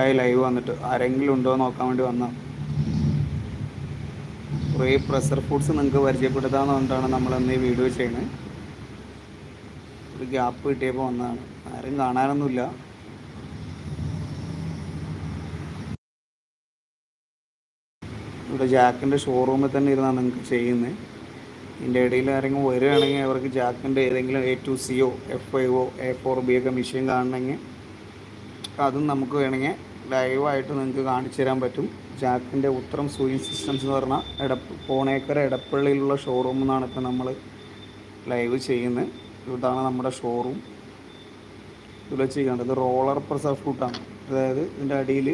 ആയി ലൈവ് വന്നിട്ട് ആരെങ്കിലും ഉണ്ടോ നോക്കാൻ വേണ്ടി വന്ന കുറേ പ്രഷർ ഫുഡ്സ് നിങ്ങൾക്ക് നമ്മൾ ഇന്ന് ഈ വീഡിയോ ചെയ്യുന്നത് ഒരു ഗ്യാപ്പ് കിട്ടിയപ്പോൾ വന്നതാണ്. ആരും കാണാനൊന്നുമില്ല. ഇവിടെ ജാക്കിന്റെ ഷോറൂമിൽ തന്നെ ഇരുന്നാണ് നിങ്ങൾക്ക് ചെയ്യുന്നത് ഇതിന്റെ ഇടയിൽ ആരെങ്കിലും വരികയാണെങ്കിൽ അവർക്ക് ജാക്കിന്റെ ഏതെങ്കിലും എ ടു സിയോ F I O A four B ഒക്കെ മെഷീൻ കാണണമെങ്കിൽ അതും നമുക്ക് വേണമെങ്കിൽ ലൈവായിട്ട് നിങ്ങൾക്ക് കാണിച്ചു തരാൻ പറ്റും. ജാക്കിന്റെ ഉത്തരം സൂയിങ് സിസ്റ്റംസ് എന്ന് പറഞ്ഞാൽ എടപ്പ് പോണേക്കര എടപ്പള്ളിയിലുള്ള ഷോറൂമിൽ നിന്നാണ് ഇപ്പോൾ നമ്മൾ ലൈവ് ചെയ്യുന്നത്. ഇതാണ് നമ്മുടെ ഷോറൂം ഇതിൽ ചെയ്യേണ്ടത് റോളർ പ്രസർ ഫുട്ടാണ് അതായത് ഇതിന്റെ അടിയിൽ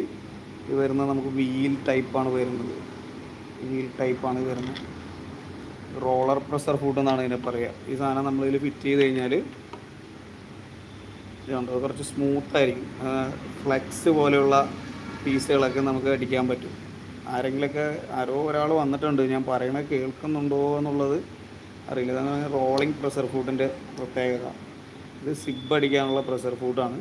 ഇത് വരുന്നത് നമുക്ക് വീൽ ടൈപ്പാണ് വരുന്നത്. വീൽ ടൈപ്പാണ് വരുന്നത്. റോളർ പ്രസർ ഫുഡ് എന്നാണ് ഇതിനെ പറയുക. ഈ സാധനം നമ്മളിതിൽ ഫിറ്റ് ചെയ്ത് കഴിഞ്ഞാൽ ഇതുണ്ട്. കുറച്ച് സ്മൂത്ത് ആയിരിക്കും ഫ്ലെക്സ് പോലെയുള്ള പീസുകളൊക്കെ നമുക്ക് അടിക്കാൻ പറ്റും. ആരെങ്കിലൊക്കെ ആരോ ഒരാൾ വന്നിട്ടുണ്ട്. ഞാൻ പറയണത് കേൾക്കുന്നുണ്ടോ എന്നുള്ളത് അറിയില്ല. ഇതാണ് റോളിംഗ് പ്രഷർ ഫുഡിന്റെ പ്രത്യേകത. ഇത് സിബ് അടിക്കാനുള്ള പ്രഷർ ഫുഡാണ്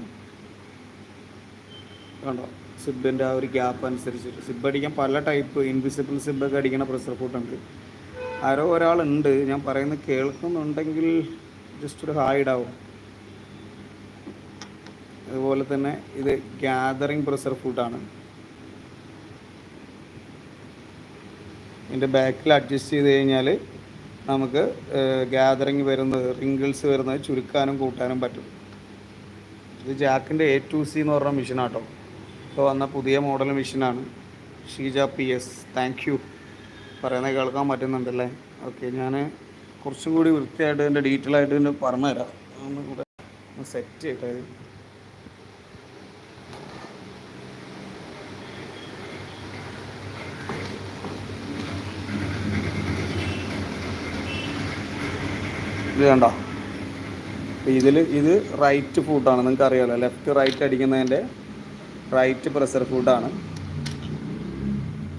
കണ്ടോ? സിബിന്റെ ആ ഒരു ഗ്യാപ്പ് അനുസരിച്ചിട്ട്. സിബ് അടിക്കാൻ പല ടൈപ്പ് ഇൻവിസിബിൾ സിബൊക്കെ അടിക്കുന്ന പ്രഷർ ഫുഡുണ്ട് ആരോ ഒരാളുണ്ട്. ഞാൻ പറയുന്നത് കേൾക്കുന്നുണ്ടെങ്കിൽ ജസ്റ്റ് ഒരു ഹായ് ഇടാവും? അതുപോലെ തന്നെ ഇത് ഗ്യാതറിങ് പ്രഷർ ഫുഡാണ് ഇതിന്റെ ബാക്കിൽ അഡ്ജസ്റ്റ് ചെയ്ത് കഴിഞ്ഞാൽ നമുക്ക് ഗ്യാതറിങ് വരുന്നത് റിങ്കിൾസ് വരുന്നത് ചുരുക്കാനും കൂട്ടാനും പറ്റും. ഇത് ജാക്കിന്റെ എ ടു സി എന്ന് പറഞ്ഞ മെഷീനാട്ടോ ഇപ്പോൾ വന്ന പുതിയ മോഡൽ മെഷീനാണ് Sheeja P S thank you പറയുന്നത് കേൾക്കാൻ പറ്റുന്നുണ്ടല്ലേ? ഓക്കെ ഞാൻ കുറച്ചും കൂടി വൃത്തിയായിട്ട് ഇതിന്റെ ഡീറ്റെയിൽ ആയിട്ട് പറഞ്ഞുതരാം. ഒന്ന് കൂടെ സെറ്റ് ചെയ്യട്ടെ. ഇത്. കണ്ട? ഇതിൽ ഇത് റൈറ്റ് ഫുഡാണ് നിങ്ങൾക്ക് അറിയാമല്ലോ ലെഫ്റ്റ് റൈറ്റ് അടിക്കുന്നതിന്റെ റൈറ്റ് പ്രഷർ ഫുഡാണ്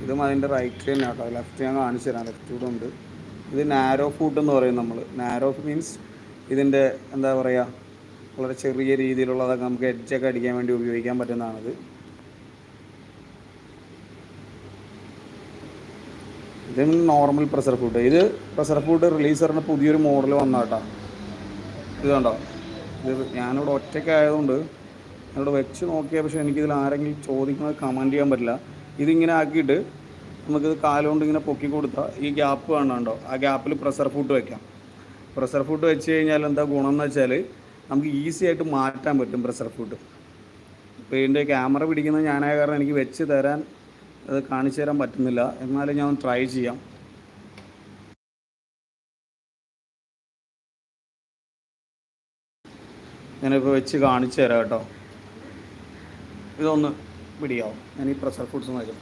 ഇതും അതിന്റെ റൈറ്റ് തന്നെ കേട്ടോ ലെഫ്റ്റ് ഞാൻ കാണിച്ചു തരാം. ലെഫ്റ്റ് കൂടെ ഉണ്ട്. ഇത് നാരോ ഫുഡ് എന്ന് പറയും നമ്മൾ നാരോ മീൻസ് ഇതിന്റെ എന്താ പറയുക വളരെ ചെറിയ രീതിയിലുള്ളതൊക്കെ നമുക്ക് എഡ്ജൊക്കെ അടിക്കാൻ വേണ്ടി ഉപയോഗിക്കാൻ പറ്റുന്നതാണിത്. ഇത് നോർമൽ പ്രഷർ ഫുഡ് ഇത് പ്രഷർ ഫുഡ് റിലീസറിന് പുതിയൊരു മോഡൽ വന്നാട്ടാ. ഇത് കണ്ടോ? ഇത് ഞാനിവിടെ ഒറ്റയ്ക്ക് ആയതുകൊണ്ട് ഞാനിവിടെ വെച്ച് നോക്കിയ പക്ഷേ എനിക്കിതിൽ ആരെങ്കിലും ചോദിക്കുന്നത് കമന്റ് ചെയ്യാൻ പറ്റില്ല. ഇതിങ്ങനെ ആക്കിയിട്ട് നമുക്ക് കാലുകൊണ്ട് ഇങ്ങനെ പൊക്കി കൊടുത്താൽ ഈ ഗ്യാപ്പ് വേണ്ടോ ആ ഗ്യാപ്പിൽ പ്രഷർ ഫുഡ് വെക്കാം. പ്രഷർ ഫുഡ് വെച്ച് കഴിഞ്ഞാൽ എന്താ ഗുണം എന്ന് വെച്ചാൽ നമുക്ക് ഈസി ആയിട്ട് മാറ്റാൻ പറ്റും പ്രഷർ ഫുഡ് ഇപ്പോൾ ഇതിന്റെ ക്യാമറ പിടിക്കുന്നത് ഞാനായ കാരണം എനിക്ക് വെച്ച് തരാൻ അത് കാണിച്ചു തരാൻ പറ്റുന്നില്ല. എന്നാലും ഞാൻ ട്രൈ ചെയ്യാം. ഞാനിപ്പോൾ വെച്ച് കാണിച്ചു തരാം കേട്ടോ. ഇതൊന്ന് പിടിയാവും ഞാൻ ഈ പ്രഷർ ഫുഡ്സ് നോക്കാം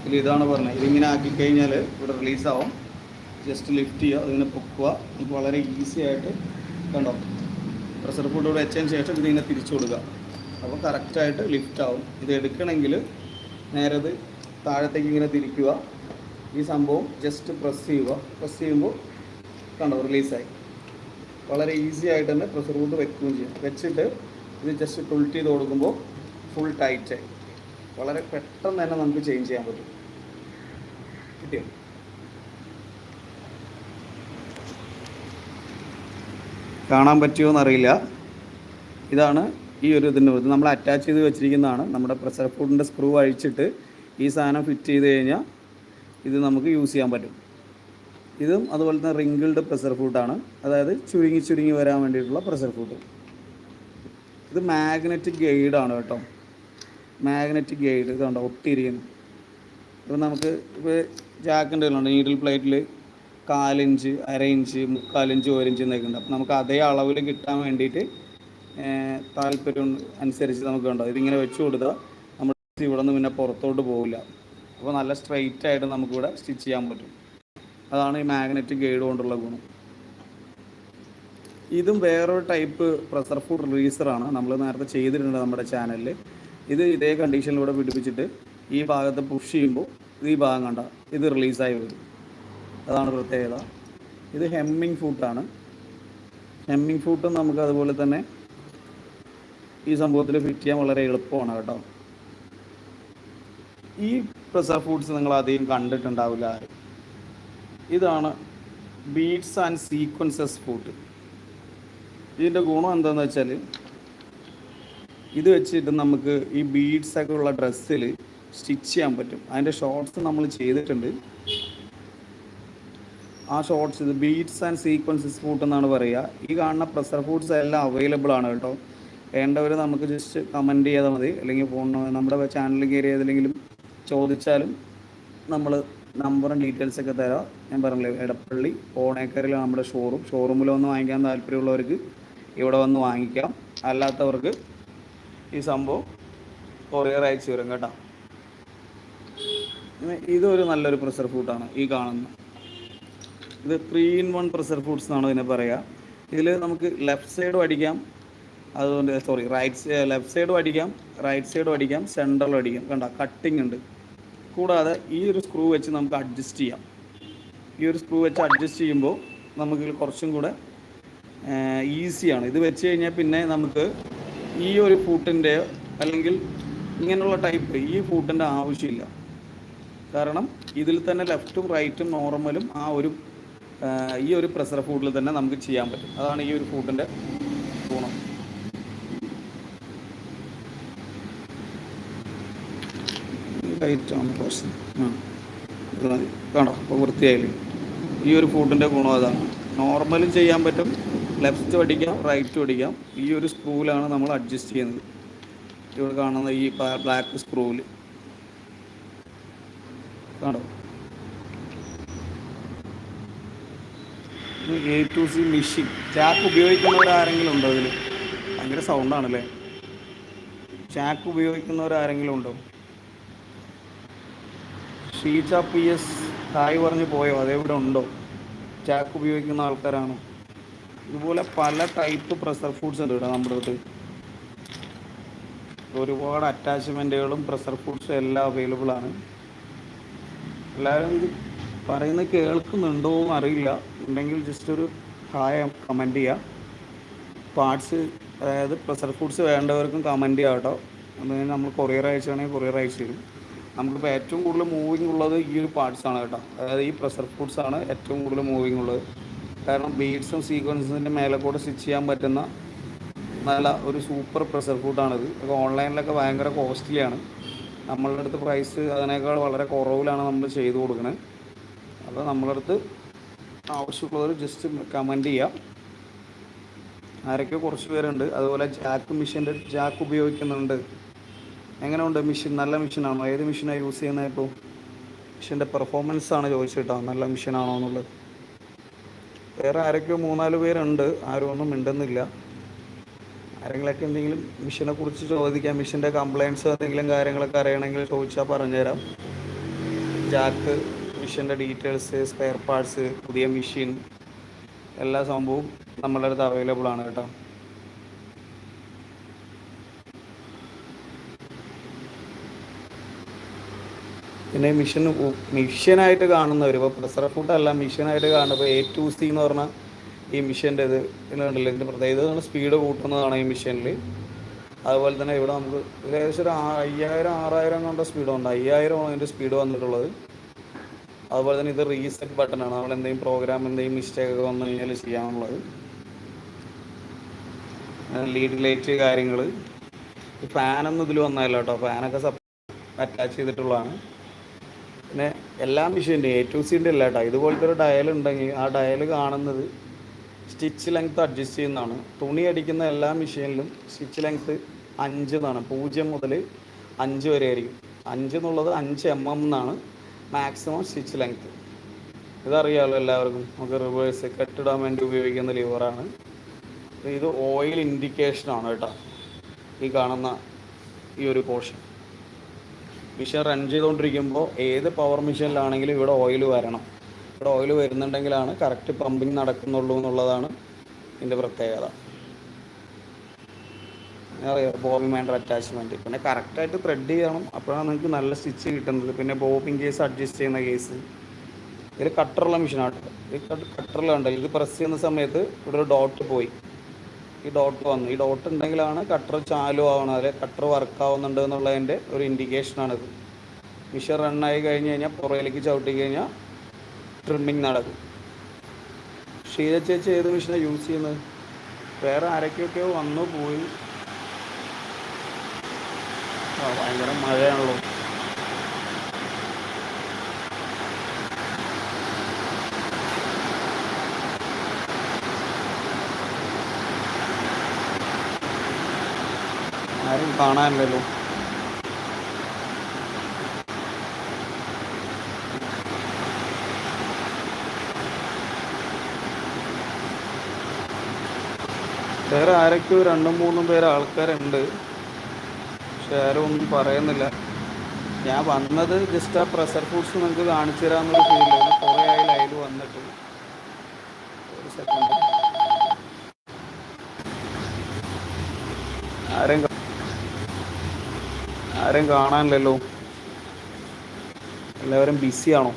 ഇതിൽ ഇതാണ് പറഞ്ഞത്. ഇതിങ്ങനെ ആക്കി കഴിഞ്ഞാൽ ഇവിടെ റിലീസാവും ജസ്റ്റ് ലിഫ്റ്റ് ചെയ്യുക അതിങ്ങനെ പൊക്കുക. നമുക്ക് വളരെ ഈസി ആയിട്ട് കണ്ടോ? പ്രഷർ ഫുഡ് വെച്ചതിന് ശേഷം ഇതിങ്ങനെ തിരിച്ചു കൊടുക്കുക. അപ്പോൾ കറക്റ്റായിട്ട് ലിഫ്റ്റ് ആവും. ഇത് എടുക്കണമെങ്കിൽ നേരെ ഇത് താഴത്തേക്ക് ഇങ്ങനെ തിരിക്കുക. ഈ സംഭവം ജസ്റ്റ് പ്രസ് ചെയ്യുക. പ്രസ് ചെയ്യുമ്പോൾ കണ്ടോ റിലീസായി വളരെ ഈസി ആയിട്ട് തന്നെ പ്രഷർ ഫുഡ് വെക്കുകയും ചെയ്യും. വെച്ചിട്ട് ഇത് ജസ്റ്റ് ടുൾട്ട് ചെയ്ത് കൊടുക്കുമ്പോൾ ഫുൾ ടൈറ്റായി വളരെ പെട്ടെന്ന് തന്നെ നമുക്ക് ചേഞ്ച് ചെയ്യാൻ പറ്റും. കിട്ടിയോ? കാണാൻ പറ്റുമോ എന്നറിയില്ല. ഇതാണ് ഈ ഒരു ഇതിന്റെ ഇത്. നമ്മൾ അറ്റാച്ച് ചെയ്ത് വെച്ചിരിക്കുന്നതാണ്. നമ്മുടെ പ്രഷർ ഫുഡിന്റെ സ്ക്രൂ അഴിച്ചിട്ട് ഈ സാധനം ഫിറ്റ് ചെയ്ത് കഴിഞ്ഞാൽ ഇത് നമുക്ക് യൂസ് ചെയ്യാൻ പറ്റും. ഇതും അതുപോലെ തന്നെ റിങ്കിൾഡ് പ്രഷർ ഫുഡാണ് അതായത് ചുരുങ്ങി ചുരുങ്ങി വരാൻ വേണ്ടിയിട്ടുള്ള പ്രഷർ ഫുഡ് ഇത് മാഗ്നറ്റിക് ഗൈഡാണ് കേട്ടോ. മാഗ്നറ്റിക് ഗൈഡ് ഇതുണ്ട് ഒട്ടിയിരിക്കുന്നു. ഇപ്പോൾ നമുക്ക് ഇപ്പോൾ ജാക്കിന്റെ നീഡിൽ പ്ലേറ്റിൽ കാലിഞ്ച് അര ഇഞ്ച് മുക്കാലിഞ്ച് ഒരിഞ്ച് എന്നൊക്കെ ഉണ്ട്. അപ്പം നമുക്ക് അതേ അളവിൽ കിട്ടാൻ വേണ്ടിയിട്ട് താല്പര്യം അനുസരിച്ച് നമുക്ക് ഉണ്ടാവും ഇതിങ്ങനെ വെച്ച് കൊടുത്താൽ നമ്മൾ ഇവിടെ നിന്ന് പിന്നെ പുറത്തോട്ട് പോകില്ല അപ്പോൾ നല്ല സ്ട്രെയിറ്റ് ആയിട്ട് നമുക്കിവിടെ സ്റ്റിച്ച് ചെയ്യാൻ പറ്റും. അതാണ് ഈ മാഗ്നറ്റിക് ഗൈഡ് കൊണ്ടുള്ള ഗുണം. ഇതും വേറൊരു ടൈപ്പ് പ്രഷർ ഫുഡ് റിലീസറാണ് നമ്മൾ നേരത്തെ ചെയ്തിട്ടുണ്ട് നമ്മുടെ ചാനലിൽ ഇത് ഇതേ കണ്ടീഷനിലൂടെ പിടിപ്പിച്ചിട്ട് ഈ ഭാഗത്ത് പുഷ് ചെയ്യുമ്പോൾ ഈ ഭാഗം കണ്ട ഇത് റിലീസായി വരും. അതാണ് പ്രത്യേകത. ഇത് ഹെമ്മിങ് ഫൂട്ടാണ് ഹെമ്മിങ് ഫൂട്ടും നമുക്ക് അതുപോലെ തന്നെ ഈ സംഭവത്തിൽ ഫിറ്റ് ചെയ്യാൻ വളരെ എളുപ്പമാണ് കേട്ടോ. ഈ പ്രസർ ഫുഡ്സ് നിങ്ങൾ അധികം കണ്ടിട്ടുണ്ടാവില്ല. ഇതാണ് ബീഡ്സ് ആൻഡ് സീക്വൻസസ് ഫുഡ് ഇതിന്റെ ഗുണം എന്താണെന്ന് വെച്ചാൽ ഇത് വെച്ചിട്ട് നമുക്ക് ഈ ബീഡ്സൊക്കെ ഉള്ള ഡ്രസ്സിൽ സ്റ്റിച്ച് ചെയ്യാൻ പറ്റും. അതിന്റെ ഷോർട്ട്സ് നമ്മൾ ചെയ്തിട്ടുണ്ട്. ആ ഷോർട്സ് ഇത് ബീറ്റ്സ് ആൻഡ് സീക്വൻസസ് ഫുഡ് എന്നാണ് പറയുക. ഈ കാണുന്ന പ്രഷർ ഫുഡ്സ് എല്ലാം അവൈലബിൾ ആണ് കേട്ടോ. വേണ്ടവർ നമുക്ക് ജസ്റ്റ് കമന്റ് ചെയ്താൽ മതി. അല്ലെങ്കിൽ ഫോൺ നമ്മുടെ ചാനലിൽ കയറി ഏതെങ്കിലും ചോദിച്ചാലും നമ്മൾ നമ്പറും ഡീറ്റെയിൽസ് ഒക്കെ തരാം. ഞാൻ പറഞ്ഞില്ലേ എടപ്പള്ളി ഓണേക്കറിലാണ് നമ്മുടെ ഷോറൂം ഷോറൂമിൽ വന്ന് വാങ്ങിക്കാൻ താല്പര്യമുള്ളവർക്ക് ഇവിടെ വന്ന് വാങ്ങിക്കാം. അല്ലാത്തവർക്ക് ഈ സംഭവം കൊറിയർ അയച്ചു വരും കേട്ടോ. ഇതൊരു നല്ലൊരു പ്രഷർ ഫുഡാണ് ഈ കാണുന്നത് ഇത് three in one pressure foots എന്നാണ് ഇതിനെ പറയുക. ഇതിൽ നമുക്ക് ലെഫ്റ്റ് സൈഡും അടിക്കാം. അതുകൊണ്ട് സോറി റൈറ്റ് ലെഫ്റ്റ് സൈഡും അടിക്കാം. റൈറ്റ് സൈഡും അടിക്കാം. സെന്ററിലും അടിക്കാം. കണ്ട? കട്ടിങ് ഉണ്ട്. കൂടാതെ ഈ ഒരു സ്ക്രൂ വെച്ച് നമുക്ക് അഡ്ജസ്റ്റ് ചെയ്യാം. ഈ ഒരു സ്ക്രൂ വെച്ച് അഡ്ജസ്റ്റ് ചെയ്യുമ്പോൾ നമുക്ക് കുറച്ചും കൂടെ ഈസിയാണ് ഇത് വെച്ച് കഴിഞ്ഞാൽ പിന്നെ നമുക്ക് ഈ ഒരു ഫൂട്ടിന്റെ അല്ലെങ്കിൽ ഇങ്ങനെയുള്ള ടൈപ്പ് ഈ ഫൂട്ടിന്റെ ആവശ്യമില്ല. കാരണം ഇതിൽ തന്നെ ലെഫ്റ്റും റൈറ്റും നോർമലും ആ ഒരു ഈ ഒരു പ്രഷർ ഫുഡിൽ തന്നെ നമുക്ക് ചെയ്യാൻ പറ്റും. അതാണ് ഈ ഒരു ഫുഡിന്റെ ഗുണം. ലൈറ്റാണ് പ്രശ്നം. ആ ഇത് മതി. കാണോ അപ്പോൾ വൃത്തിയായില്ലേ? ഈ ഒരു ഫുഡിന്റെ ഗുണം അതാണ്. നോർമലും ചെയ്യാൻ പറ്റും ലെഫ്റ്റ് അടിക്കാം റൈറ്റും അടിക്കാം ഈ ഒരു സ്ക്രൂവിലാണ് നമ്മൾ അഡ്ജസ്റ്റ് ചെയ്യുന്നത്. ഇവിടെ കാണുന്ന ഈ ബ്ലാക്ക് സ്ക്രൂവിൽ കാണോ എ ടു സി മെഷീൻ ചാക്ക് ഉപയോഗിക്കുന്നവരാരെങ്കിലും ഉണ്ടോ ഇതിൽ ഭയങ്കര സൗണ്ടാണല്ലേ ചാക്ക് ഉപയോഗിക്കുന്നവരാരെങ്കിലും ഉണ്ടോ ഷീജ പി എസ് തായ് പറഞ്ഞ് പോയോ? അതെവിടെ ഉണ്ടോ? ചാക്ക് ഉപയോഗിക്കുന്ന ആൾക്കാരാണോ? ഇതുപോലെ പല ടൈപ്പ് പ്രഷർ ഫുഡ്സ് ഉണ്ട് ഇവിടെ നമ്മുടെ അടുത്ത്. ഒരുപാട് അറ്റാച്ച്മെന്റുകളും പ്രഷർ ഫുഡ്സും എല്ലാം അവൈലബിൾ ആണ്. എല്ലാവരും പറയുന്നത് കേൾക്കുന്നുണ്ടോ എന്ന് അറിയില്ല. ഉണ്ടെങ്കിൽ ജസ്റ്റ് ഒരു ഹായ കമന്റ് ചെയ്യാം. പാർട്സ് അതായത് പ്രഷർ ഫുഡ്സ് വേണ്ടവർക്കും കമന്റ് ചെയ്യാം കേട്ടോ. അത് നമ്മൾ കൊറിയർ അയച്ചാണെങ്കിൽ കൊറിയർ അയച്ചു തരും. നമുക്കിപ്പോൾ ഏറ്റവും കൂടുതൽ മൂവിങ് ഉള്ളത് ഈ ഒരു പാർട്സ് ആണ് കേട്ടോ. അതായത് ഈ പ്രഷർ ആണ് ഏറ്റവും കൂടുതൽ മൂവിങ് ഉള്ളത്. കാരണം ബീഡ്സും സീക്വൻസിന്റെ മേലെ കൂടെ സ്റ്റിച്ച് ചെയ്യാൻ പറ്റുന്ന നല്ല ഒരു സൂപ്പർ പ്രഷർ ഫുഡാണിത് ഇത് ഓൺലൈനിലൊക്കെ ഭയങ്കര കോസ്റ്റ്ലിയാണ് നമ്മളുടെ അടുത്ത് പ്രൈസ് അതിനേക്കാൾ വളരെ കുറവിലാണ് നമ്മൾ ചെയ്തു കൊടുക്കുന്നത് അപ്പോൾ നമ്മളടുത്ത് ആവശ്യമുള്ളവർ ജസ്റ്റ് കമന്റ് ചെയ്യാം. ആരൊക്കെ കുറച്ച് പേരുണ്ട്. അതുപോലെ ജാക്ക് മെഷീന്റെ ജാക്ക് ഉപയോഗിക്കുന്നുണ്ട്. എങ്ങനെയുണ്ട് മെഷീൻ? നല്ല മെഷീനാണോ? ഏത് മെഷീനാണ് യൂസ് ചെയ്യുന്നത് ഇപ്പോൾ? മെഷീന്റെ പെർഫോമൻസ് ആണ് ചോദിച്ചിട്ടോ നല്ല മെഷീനാണോ എന്നുള്ളത്. വേറെ ആരൊക്കെയോ മൂന്നാൽ പേരുണ്ട്. ആരും ഒന്നും മിണ്ടുന്നില്ല. ആരെങ്കിലൊക്കെ എന്തെങ്കിലും മെഷീനെ കുറിച്ച് ചോദിക്കാം. മെഷീന്റെ കംപ്ലയിൻസ് എന്തെങ്കിലും കാര്യങ്ങളൊക്കെ അറിയണമെങ്കിൽ ചോദിച്ചാൽ പറഞ്ഞുതരാം. ജാക്ക് മെഷീന്റെ ഡീറ്റെയിൽസ് സ്പെയർ പാർട്സ് പുതിയ മെഷീൻ എല്ലാ സംഭവവും നമ്മളുടെ അടുത്ത് അവൈലബിൾ ആണ് കേട്ടോ. പിന്നെ മിഷൻ മിഷനായിട്ട് കാണുന്നവർ ഇപ്പോൾ പ്രസർ ഫുഡല്ല മിഷനായിട്ട് കാണുമ്പോൾ എ ടു സി എന്ന് പറഞ്ഞാൽ ഈ മിഷന്റെ ഇത് ഇതിലുണ്ടല്ലോ ഇതിന്റെ പ്രത്യേകത നമ്മൾ സ്പീഡ് കൂട്ടുന്നതാണ് ഈ മിഷനിൽ അതുപോലെ തന്നെ ഇവിടെ നമുക്ക് ഏകദേശം ഒരു അയ്യായിരം ആറായിരം കൊണ്ട് സ്പീഡ് ഉണ്ട്. അയ്യായിരമാണ് ഇതിന്റെ സ്പീഡ് വന്നിട്ടുള്ളത്. അതുപോലെ തന്നെ ഇത് റീസെറ്റ് ബട്ടണാണ് നമ്മൾ എന്തെങ്കിലും പ്രോഗ്രാം എന്തെങ്കിലും മിസ്റ്റേക്ക് ഒക്കെ വന്നു കഴിഞ്ഞാൽ ചെയ്യാനുള്ളത്. ലീഡ് ലൈറ്റ് കാര്യങ്ങൾ ഫാനൊന്നും ഇതിൽ വന്നതല്ല കേട്ടോ. ഫാനൊക്കെ സപ്പ് അറ്റാച്ച് ചെയ്തിട്ടുള്ളതാണ്. പിന്നെ എല്ലാ മെഷീന്റെ എ ടു സിന്റെ അല്ല കേട്ടോ. ഇതുപോലത്തെ ഒരു ഡയൽ ഉണ്ടെങ്കിൽ ആ ഡയൽ കാണുന്നത് സ്റ്റിച്ച് ലെങ്ത് അഡ്ജസ്റ്റ് ചെയ്യുന്നതാണ്. തുണി അടിക്കുന്ന എല്ലാ മെഷീനിലും സ്റ്റിച്ച് ലെങ്ത് അഞ്ച് എന്നാണ്. പൂജ്യം മുതൽ അഞ്ച് വരെ ആയിരിക്കും. അഞ്ച് എന്നുള്ളത് അഞ്ച് എം എം എന്നാണ്. മാക്സിമം സ്റ്റിച്ച് ലെങ്ത് ഇതറിയാമല്ലോ എല്ലാവർക്കും. നമുക്ക് റിവേഴ്സ് കെട്ടിടാൻ വേണ്ടി ഉപയോഗിക്കുന്ന ലിവറാണ് ഇത് ഓയിൽ ഇൻഡിക്കേഷനാണ് കേട്ടോ. ഈ കാണുന്ന ഈ ഒരു പോർഷൻ മിഷൻ റൺ ചെയ്തുകൊണ്ടിരിക്കുമ്പോൾ ഏത് പവർ മെഷീനിലാണെങ്കിലും ഇവിടെ ഓയിൽ വരണം. ഇവിടെ ഓയിൽ വരുന്നുണ്ടെങ്കിലാണ് കറക്റ്റ് പമ്പിങ് നടക്കുന്നുള്ളൂ എന്നുള്ളതാണ് ഇതിന്റെ പ്രത്യേകത. ബോബിംഗ് മൈൻഡർ അറ്റാച്ച്മെന്റ് പിന്നെ കറക്റ്റായിട്ട് ത്രെഡ് ചെയ്യണം. അപ്പോഴാണ് നിങ്ങൾക്ക് നല്ല സ്റ്റിച്ച് കിട്ടുന്നത്. പിന്നെ ബോബിൻ കേസ് അഡ്ജസ്റ്റ് ചെയ്യുന്ന കേസ് ഇതിൽ കട്ടറുള്ള മെഷീനാണ് ഈ കട്ടറിലുണ്ട് ഇത് പ്രസ് ചെയ്യുന്ന സമയത്ത് ഇവിടെ ഒരു ഡോട്ട് പോയി. ഈ ഡോട്ട് വന്നു. ഈ ഡോട്ട് ഉണ്ടെങ്കിലാണ് കട്ടർ ചാലു ആവുന്നത് അല്ലെ കട്ടർ വർക്ക് ആവുന്നുണ്ട് എന്നുള്ളതിന്റെ ഒരു ഇൻഡിക്കേഷനാണിത് മിഷൻ റണ്ണായി കഴിഞ്ഞ് കഴിഞ്ഞാൽ പുറകിലേക്ക് ചവിട്ടി കഴിഞ്ഞാൽ ട്രിമ്മിങ് നടക്കും. ഷീല ചേച്ചി ഏത് മെഷീനാണ് യൂസ് ചെയ്യുന്നത്? വേറെ ആരൊക്കെയൊക്കെയോ വന്നു പോയി. ഭയങ്കര മഴയാണല്ലോ. ആരും കാണാനില്ലല്ലോ. വേറെ ആരൊക്കെയോ രണ്ടും മൂന്നും പേര് ആൾക്കാരുണ്ട്. പക്ഷെ ആരും ഒന്നും പറയുന്നില്ല. ഞാൻ വന്നത് ജസ്റ്റ് ആ പ്രഷർ ഫുഡ്സ് നിങ്ങൾക്ക് കാണിച്ചു തരാമെന്നൊരു ഫീൽ കുറേ ആയി ലൈവ് വന്നിട്ട്. ഒരു സെക്കൻഡ് ആരും ആരും കാണാനില്ലല്ലോ. എല്ലാവരും ബിസിയാണോ